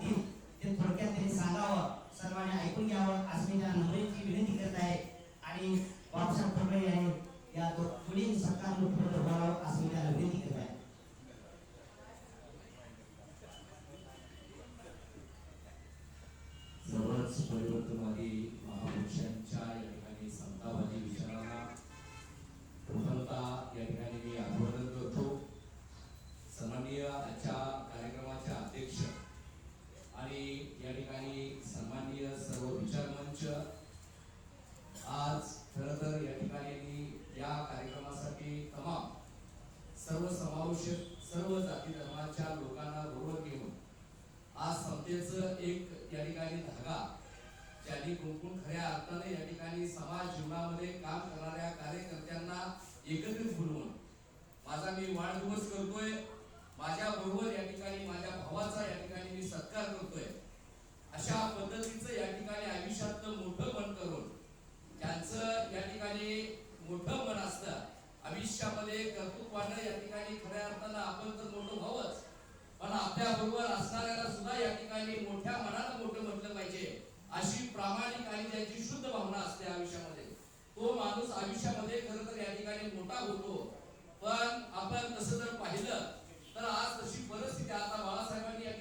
सांगतील ते थोडक्यात त्यांनी सांगावं. सर्वांनी ऐकून घ्यावं. असं मी त्यांना नम्रेची विनंती करत आहे. आणि बाबासाहेब ठाकरे यांनी या पुढील सरकारनं पुढे उभारावं असं मी त्यांना विनंती गावाच्या लोकांना बरोबर घेऊन. आज समतेचं एक या ठिकाणी धागा ज्यांनी कुंकून खऱ्या अर्थाने या ठिकाणी समाज जीवनामध्ये काम करणाऱ्या कार्यकर्त्यांना एकत्रित बोलवून माझा मी वाढदिवस करतोय माझ्या बरोबर या ठिकाणी माझ्या भावाचा या ठिकाणी मी सत्कार करतोय. अशा पद्धतीचं या ठिकाणी आयुष्यात मोठं मन करून त्यांचं या ठिकाणी मोठं मन असतं. आयुष्यामध्ये कर्तृत्वानं या ठिकाणी खऱ्या अर्थानं आपण तर मोठं व्हावंच. पण आपल्या बरोबर असणाऱ्याला सुद्धा या ठिकाणी मोठ्या मनात मोठं म्हटलं पाहिजे. अशी प्रामाणिक आणि त्याची शुद्ध भावना असते आयुष्यामध्ये. तो माणूस आयुष्यामध्ये खर तर या ठिकाणी मोठा होतो. पण आपण तसं जर पाहिलं तर आज तशी परिस्थिती आता बाळासाहेबांनी या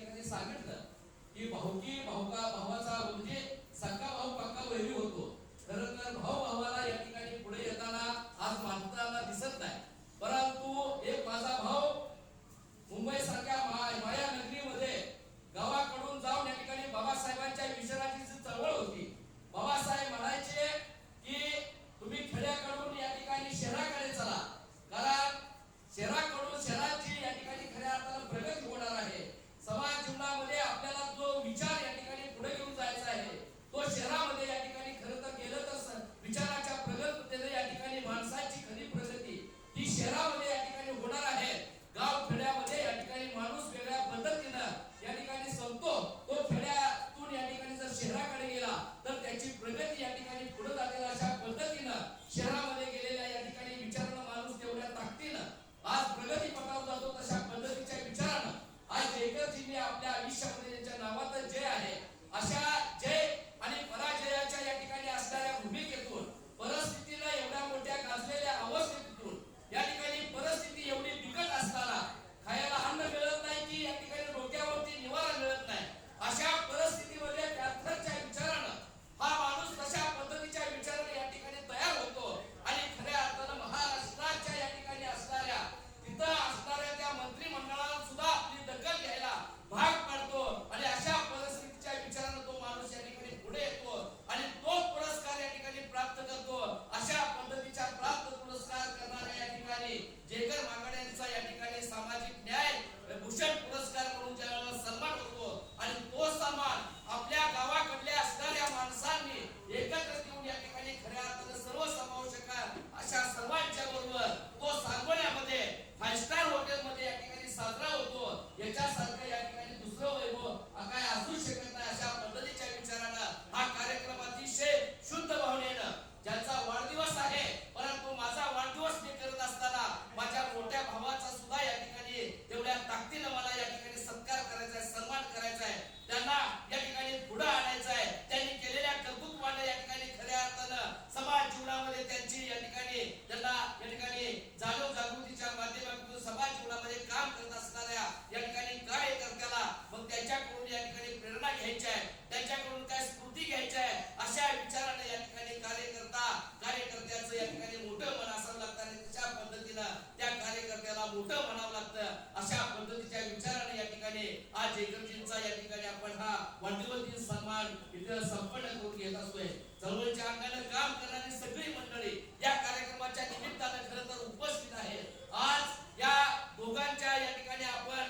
हा जयकरजींचा या ठिकाणी आपण हा वाढदिवस दिन सन्मान इथे संपन्न करून घेत असतोय. चळवळीच्या अंगाने काम करणारी सगळी मंडळी या कार्यक्रमाच्या निमित्ताने खरं तर उपस्थित आहेत. आज या दोघांच्या या ठिकाणी आपण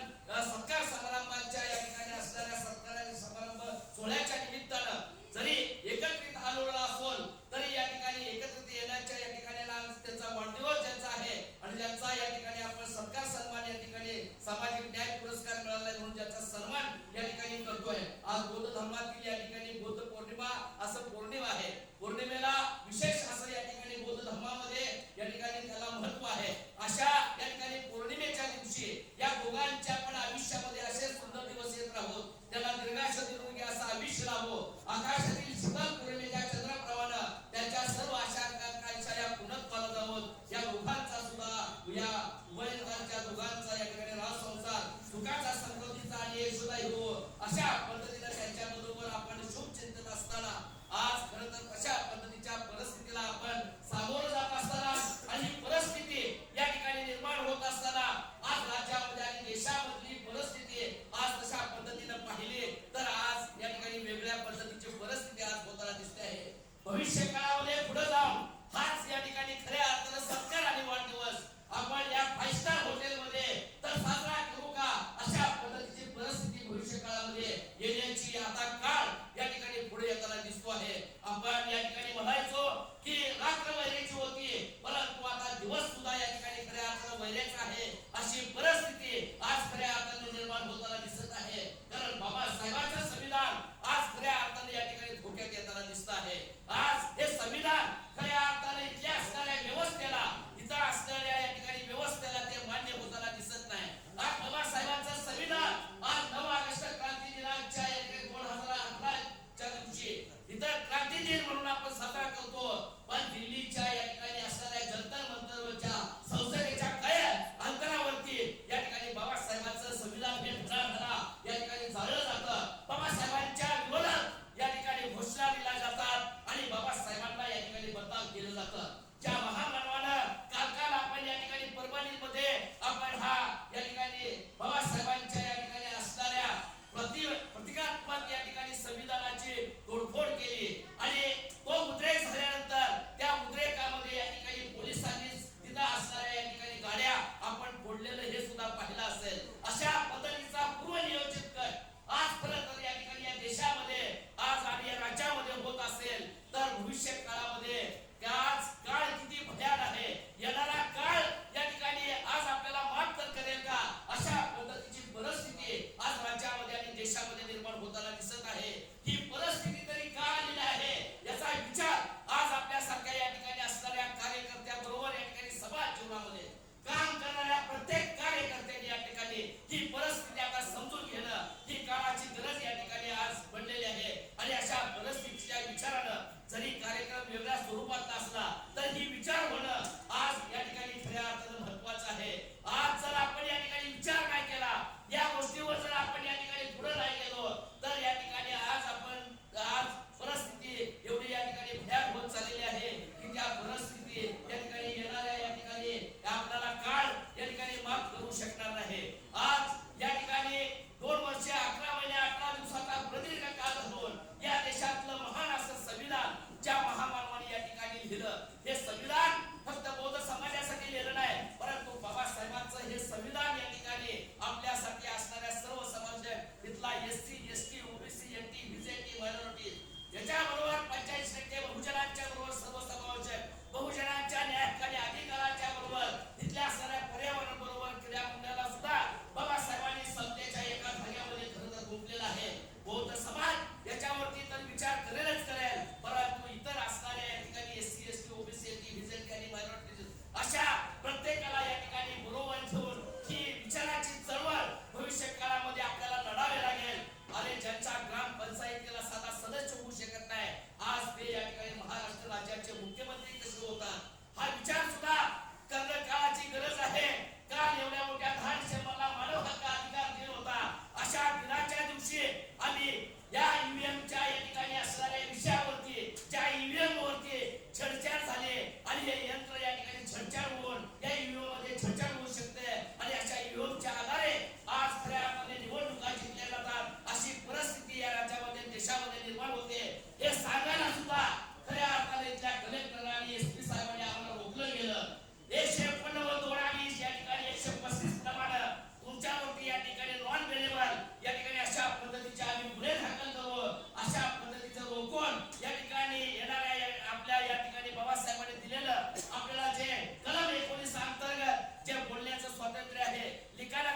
सत्कार समारंभाच्या या ठिकाणी असणाऱ्या सत्कार समारंभ सोहळ्याच्या निमित्तानं जरी एकत्रित आलोला असून तरी या ठिकाणी एकत्रित येण्याच्या या ठिकाणी त्यांचा वाढदिवस ദിവസം പുണ്യം केलं जातं नॉन या ठिकाणी अशा पद्धतीचे आम्ही गुन्हे दाखल अशा पद्धतीचं रोखून आपल्या या ठिकाणी बाबासाहेबांनी दिलेलं आपल्याला जे कलम एकोणीस अंतर्गत जे बोलण्याचं स्वातंत्र्य आहे लिखाण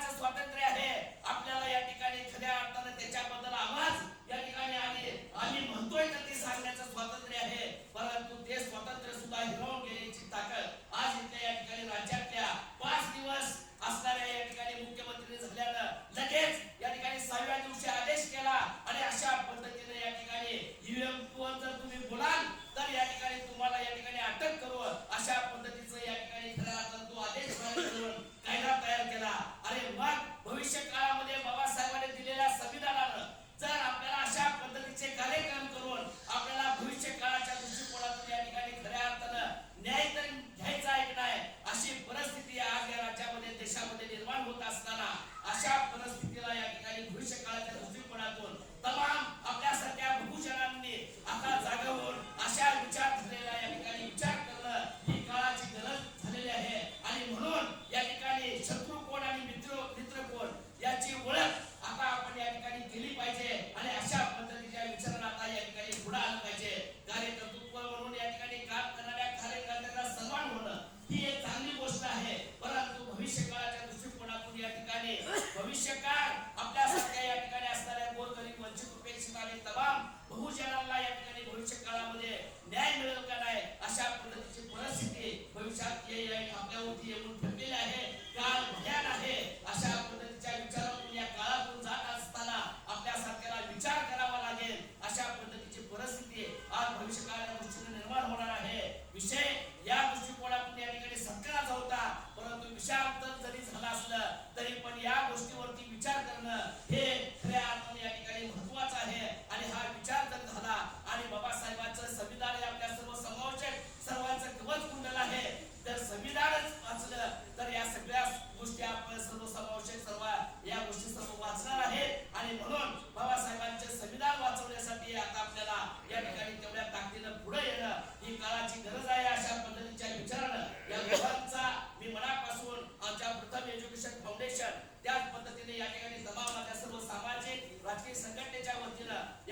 విశాఖ